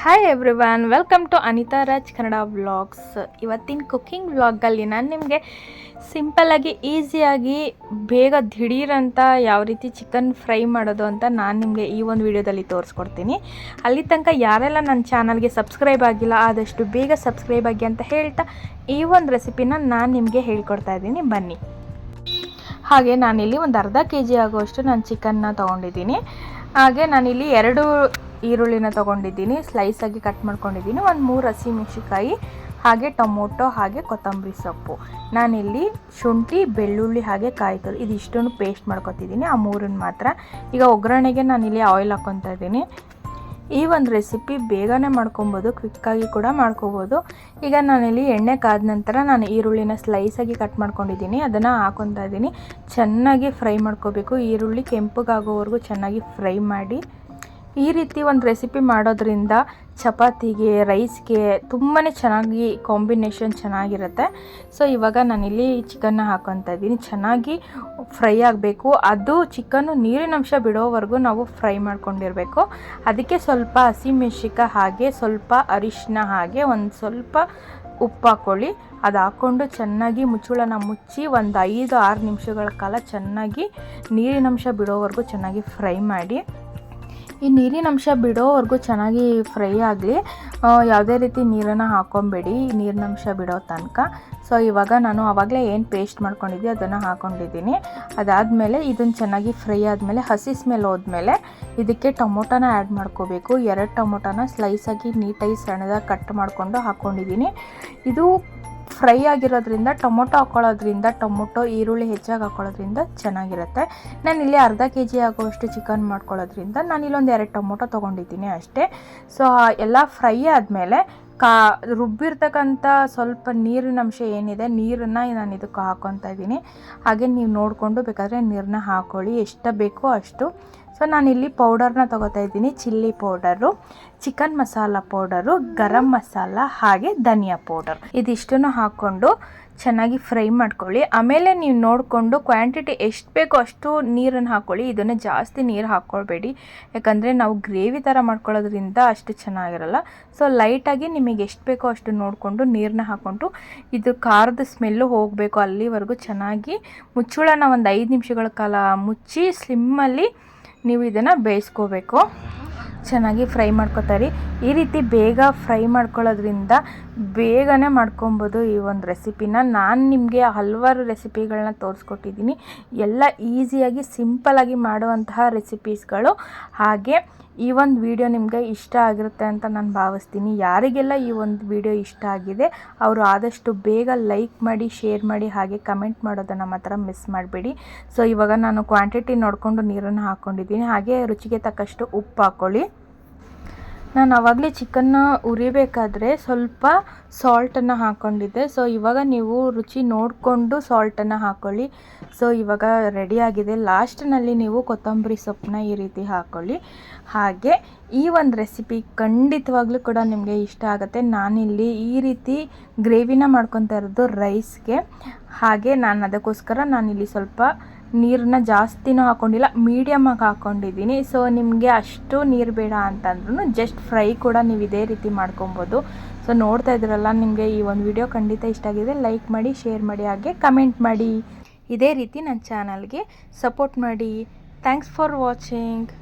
Hi everyone welcome to Anitha Raj Kannada vlogs ಇವತ್ತಿನ cooking ವ್ಲಾಗಲ್ಲಿ ನಾನು ನಿಮಗೆ ಸಿಂಪಲ್ಲಾಗಿ ಈಸಿಯಾಗಿ ಬೇಗ ದಿಢೀರಂತ ಯಾವ ರೀತಿ ಚಿಕನ್ ಫ್ರೈ ಮಾಡೋದು ಅಂತ ನಾನು ನಿಮಗೆ ಈ ಒಂದು ವಿಡಿಯೋದಲ್ಲಿ ತೋರಿಸ್ಕೊಡ್ತೀನಿ. ಅಲ್ಲಿ ತನಕ ಯಾರೆಲ್ಲ ನನ್ನ ಚಾನಲ್ಗೆ ಸಬ್ಸ್ಕ್ರೈಬ್ ಆಗಿಲ್ಲ, ಆದಷ್ಟು ಬೇಗ ಸಬ್ಸ್ಕ್ರೈಬ್ ಆಗಿ ಅಂತ ಹೇಳ್ತಾ ಈ ಒಂದು ರೆಸಿಪಿನ ನಾನು ನಿಮಗೆ ಹೇಳ್ಕೊಡ್ತಾ ಇದ್ದೀನಿ. ಬನ್ನಿ. ಹಾಗೆ ನಾನಿಲ್ಲಿ ಒಂದು ಅರ್ಧ ಕೆ ಜಿ ಆಗುವಷ್ಟು ನಾನು ಚಿಕನ್ನ ತೊಗೊಂಡಿದ್ದೀನಿ. ಹಾಗೆ ನಾನಿಲ್ಲಿ ಎರಡು ಈರುಳ್ಳಿನ ತೊಗೊಂಡಿದ್ದೀನಿ ಸ್ಲೈಸಾಗಿ ಕಟ್ ಮಾಡ್ಕೊಂಡಿದ್ದೀನಿ. ಒಂದು ಮೂರು ಹಸಿಮೆಣ್ಸಿಕಾಯಿ ಹಾಗೆ ಟೊಮೊಟೊ, ಹಾಗೆ ಕೊತ್ತಂಬರಿ ಸೊಪ್ಪು. ನಾನಿಲ್ಲಿ ಶುಂಠಿ, ಬೆಳ್ಳುಳ್ಳಿ, ಹಾಗೆ ಕಾಯಿ ತುರಿ ಇದಿಷ್ಟನ್ನು ಪೇಸ್ಟ್ ಮಾಡ್ಕೊತಿದ್ದೀನಿ, ಆ ಮೂರನ್ನು ಮಾತ್ರ. ಈಗ ಒಗ್ಗರಣೆಗೆ ನಾನಿಲ್ಲಿ ಆಯಿಲ್ ಹಾಕ್ಕೊತಾ ಇದ್ದೀನಿ. ಈ ಒಂದು ರೆಸಿಪಿ ಬೇಗನೆ ಮಾಡ್ಕೊಬೋದು ಕ್ವಿಕ್ಕಾಗಿ ಕೂಡ ಮಾಡ್ಕೋಬೋದು. ಈಗ ನಾನಿಲ್ಲಿ ಎಣ್ಣೆ ಕಾದ ನಂತರ ನಾನು ಈರುಳ್ಳಿನ ಸ್ಲೈಸಾಗಿ ಕಟ್ ಮಾಡ್ಕೊಂಡಿದ್ದೀನಿ, ಅದನ್ನು ಹಾಕೊತಾ ಇದ್ದೀನಿ. ಚೆನ್ನಾಗಿ ಫ್ರೈ ಮಾಡ್ಕೋಬೇಕು. ಈರುಳ್ಳಿ ಕೆಂಪಗಾಗೋವರೆಗೂ ಚೆನ್ನಾಗಿ ಫ್ರೈ ಮಾಡಿ ಈ ರೀತಿ ಒಂದು ರೆಸಿಪಿ ಮಾಡೋದ್ರಿಂದ ಚಪಾತಿಗೆ ರೈಸ್ಗೆ ತುಂಬಾ ಚೆನ್ನಾಗಿ ಕಾಂಬಿನೇಷನ್ ಚೆನ್ನಾಗಿರುತ್ತೆ. ಸೊ ಇವಾಗ ನಾನಿಲ್ಲಿ ಚಿಕನ್ನ ಹಾಕೊತಾ ಇದ್ದೀನಿ. ಚೆನ್ನಾಗಿ ಫ್ರೈ ಆಗಬೇಕು. ಅದು ಚಿಕನ್ನು ನೀರಿನಂಶ ಬಿಡೋವರೆಗೂ ನಾವು ಫ್ರೈ ಮಾಡ್ಕೊಂಡಿರಬೇಕು. ಅದಕ್ಕೆ ಸ್ವಲ್ಪ ಹಸಿಮೆಣ್ಸಿಕಾಯಿ ಹಾಗೆ ಸ್ವಲ್ಪ ಅರಿಶಿನ ಹಾಗೆ ಒಂದು ಸ್ವಲ್ಪ ಉಪ್ಪು ಹಾಕ್ಕೊಳ್ಳಿ ಅದು ಹಾಕ್ಕೊಂಡು ಚೆನ್ನಾಗಿ ಮುಚ್ಚುಳನ ಮುಚ್ಚಿ ಒಂದು ಐದು ಆರು ನಿಮಿಷಗಳ ಕಾಲ ಚೆನ್ನಾಗಿ ನೀರಿನಂಶ ಬಿಡೋವರೆಗೂ ಚೆನ್ನಾಗಿ ಫ್ರೈ ಮಾಡಿ. ಈ ನೀರಿನಂಶ ಬಿಡೋವರೆಗೂ ಚೆನ್ನಾಗಿ ಫ್ರೈ ಆಗಲಿ. ಯಾವುದೇ ರೀತಿ ನೀರನ್ನು ಹಾಕ್ಕೊಬೇಡಿ ನೀರಿನಂಶ ಬಿಡೋ ತನಕ. ಸೊ, ಇವಾಗ ನಾನು ಆವಾಗಲೇ ಏನು ಪೇಸ್ಟ್ ಮಾಡ್ಕೊಂಡಿದ್ದೆ ಅದನ್ನು ಹಾಕ್ಕೊಂಡಿದ್ದೀನಿ ಅದಾದಮೇಲೆ ಇದನ್ನು ಚೆನ್ನಾಗಿ ಫ್ರೈ ಆದಮೇಲೆ, ಹಸಿ ಸ್ಮೆಲ್ ಹೋದ್ಮೇಲೆ ಇದಕ್ಕೆ ಟೊಮೊಟೊನ ಆ್ಯಡ್ ಮಾಡ್ಕೋಬೇಕು. ಎರಡು ಟೊಮೊಟೊನ ಸ್ಲೈಸಾಗಿ ನೀಟಾಗಿ ಸಣ್ಣದಾಗಿ ಕಟ್ ಮಾಡಿಕೊಂಡು ಹಾಕ್ಕೊಂಡಿದ್ದೀನಿ ಇದು ಫ್ರೈ ಆಗಿರೋದ್ರಿಂದ, ಟೊಮೊಟೊ ಹಾಕ್ಕೊಳ್ಳೋದ್ರಿಂದ ಟೊಮೊಟೊ, ಈರುಳ್ಳಿ ಹೆಚ್ಚಾಗಿ ಹಾಕ್ಕೊಳ್ಳೋದ್ರಿಂದ ಚೆನ್ನಾಗಿರುತ್ತೆ. ನಾನು ಇಲ್ಲಿ ಅರ್ಧ ಕೆ ಜಿ ಆಗುವಷ್ಟು ಚಿಕನ್ ಮಾಡ್ಕೊಳ್ಳೋದ್ರಿಂದ ನಾನಿಲ್ಲೊಂದು ಎರಡು ಟೊಮೊಟೊ ತೊಗೊಂಡಿದ್ದೀನಿ ಅಷ್ಟೇ. ಸೊ ಎಲ್ಲ ಫ್ರೈ ಆದಮೇಲೆ ಕಾ, ರುಬ್ಬಿರ್ತಕ್ಕಂಥ ಸ್ವಲ್ಪ ನೀರಿನ ಅಂಶ ಏನಿದೆ, ನೀರನ್ನು ನಾನು ಇದಕ್ಕೆ ಹಾಕ್ಕೊತಾ ಇದ್ದೀನಿ. ಹಾಗೆ ನೀವು ನೋಡಿಕೊಂಡು ಬೇಕಾದರೆ ನೀರನ್ನ ಹಾಕ್ಕೊಳ್ಳಿ ಎಷ್ಟು ಬೇಕೋ ಅಷ್ಟು. ಸೊ ನಾನಿಲ್ಲಿ ಪೌಡರ್ನ ತೊಗೋತಾ ಇದ್ದೀನಿ. Chilli powder chicken masala powder garam masala ಹಾಗೆ ಧನಿಯಾ ಪೌಡರ್ ಇದಿಷ್ಟನ್ನು ಹಾಕ್ಕೊಂಡು ಚೆನ್ನಾಗಿ ಫ್ರೈ ಮಾಡ್ಕೊಳ್ಳಿ. ಆಮೇಲೆ ನೀವು ನೋಡಿಕೊಂಡು ಕ್ವಾಂಟಿಟಿ ಎಷ್ಟು ಬೇಕೋ ಅಷ್ಟು ನೀರನ್ನು ಹಾಕ್ಕೊಳ್ಳಿ. ಇದನ್ನು ಜಾಸ್ತಿ ನೀರು ಹಾಕ್ಕೊಳ್ಬೇಡಿ. ಯಾಕಂದರೆ ನಾವು ಗ್ರೇವಿ ಥರ ಮಾಡ್ಕೊಳ್ಳೋದ್ರಿಂದ ಅಷ್ಟು ಚೆನ್ನಾಗಿರಲ್ಲ. ಸೊ ಲೈಟಾಗಿ ನಿಮಗೆ ಎಷ್ಟು ಬೇಕೋ ಅಷ್ಟು ನೋಡಿಕೊಂಡು ನೀರನ್ನ ಹಾಕ್ಕೊಂಡು ಇದು ಖಾರದ ಸ್ಮೆಲ್ಲು ಹೋಗಬೇಕು. ಅಲ್ಲಿವರೆಗೂ ಚೆನ್ನಾಗಿ ಮುಚ್ಚುಳನ ಒಂದು ಐದು ನಿಮಿಷಗಳ ಕಾಲ ಮುಚ್ಚಿ ಸ್ಲಿಮ್ಮಲ್ಲಿ ನೀವು ಇದನ್ನು ಬೇಯಿಸ್ಕೋಬೇಕು. ಚೆನ್ನಾಗಿ ಫ್ರೈ ಮಾಡ್ಕೋತಾರೆ ಈ ರೀತಿ ಬೇಗ ಫ್ರೈ ಮಾಡ್ಕೊಳ್ಳೋದ್ರಿಂದ ಬೇಗನೆ ಮಾಡ್ಕೊಬೋದು ಈ ಒಂದು ರೆಸಿಪಿನ. ನಾನು ನಿಮಗೆ ಹಲವಾರು ರೆಸಿಪಿಗಳನ್ನ ತೋರಿಸ್ಕೊಟ್ಟಿದ್ದೀನಿ. ಎಲ್ಲ ಈಸಿಯಾಗಿ ಆಗಿ ಮಾಡುವಂತಹ ರೆಸಿಪೀಸ್ಗಳು ಹಾಗೆ ಈ ಒಂದು ವಿಡಿಯೋ ನಿಮಗೆ ಇಷ್ಟ ಆಗಿರುತ್ತೆ ಅಂತ ನಾನು ಭಾವಿಸ್ತೀನಿ. ಯಾರಿಗೆಲ್ಲ ಈ ಒಂದು ವಿಡಿಯೋ ಇಷ್ಟ ಆಗಿದೆ, ಅವರು ಆದಷ್ಟು ಬೇಗ ಲೈಕ್ ಮಾಡಿ, ಶೇರ್ ಮಾಡಿ, ಹಾಗೆ ಕಮೆಂಟ್ ಮಾಡೋದನ್ನು ಮಾತ್ರ ಮಿಸ್ ಮಾಡಬೇಡಿ. ಸೊ, ಇವಾಗ ನಾನು ಕ್ವಾಂಟಿಟಿ ನೋಡಿಕೊಂಡು ನೀರನ್ನು ಹಾಕ್ಕೊಂಡಿದ್ದೀನಿ ಹಾಗೆ ರುಚಿಗೆ ತಕ್ಕಷ್ಟು ಉಪ್ಪು ಹಾಕ್ಕೊಳ್ಳಿ ನಾನು ಆವಾಗಲೇ ಚಿಕನ್ನ ಉರಿಬೇಕಾದ್ರೆ ಸ್ವಲ್ಪ ಸಾಲ್ಟನ್ನು ಹಾಕ್ಕೊಂಡಿದ್ದೆ ಸೊ ಇವಾಗ ನೀವು ರುಚಿ ನೋಡಿಕೊಂಡು ಸಾಲ್ಟನ್ನು ಹಾಕ್ಕೊಳ್ಳಿ ಸೊ ಇವಾಗ ರೆಡಿಯಾಗಿದೆ ಲಾಸ್ಟ್ನಲ್ಲಿ ನೀವು ಕೊತ್ತಂಬರಿ ಸೊಪ್ಪನ್ನ ಈ ರೀತಿ ಹಾಕ್ಕೊಳ್ಳಿ ಹಾಗೆ ಈ ಒಂದು ರೆಸಿಪಿ ಖಂಡಿತವಾಗ್ಲೂ ಕೂಡ ನಿಮಗೆ ಇಷ್ಟ ಆಗುತ್ತೆ. ನಾನಿಲ್ಲಿ ಈ ರೀತಿ ಗ್ರೇವಿನ ಮಾಡ್ಕೊತಾ ಇರೋದು ರೈಸ್ಗೆ ಹಾಗೆ ನಾನು ಅದಕ್ಕೋಸ್ಕರ ನಾನಿಲ್ಲಿ ಸ್ವಲ್ಪ ನೀರನ್ನ ಜಾಸ್ತಿನೂ ಹಾಕ್ಕೊಂಡಿಲ್ಲ ಮೀಡಿಯಮ್ಮಾಗಿ ಹಾಕ್ಕೊಂಡಿದ್ದೀನಿ ಸೊ ನಿಮಗೆ ಅಷ್ಟು ನೀರು ಬೇಡ ಅಂತಂದ್ರೂ ಜಸ್ಟ್ ಫ್ರೈ ಕೂಡ ನೀವು ಇದೇ ರೀತಿ ಮಾಡ್ಕೊಬೋದು. ಸೊ ನೋಡ್ತಾ ಇದ್ರಲ್ಲ, ನಿಮಗೆ ಈ ಒಂದು ವಿಡಿಯೋ ಖಂಡಿತ ಇಷ್ಟ ಆಗಿದೆ ಲೈಕ್ ಮಾಡಿ ಶೇರ್ ಮಾಡಿ, ಹಾಗೆ ಕಮೆಂಟ್ ಮಾಡಿ. ಇದೇ ರೀತಿ ನನ್ನ ಚಾನಲ್ಗೆ ಸಪೋರ್ಟ್ ಮಾಡಿ. Thanks for watching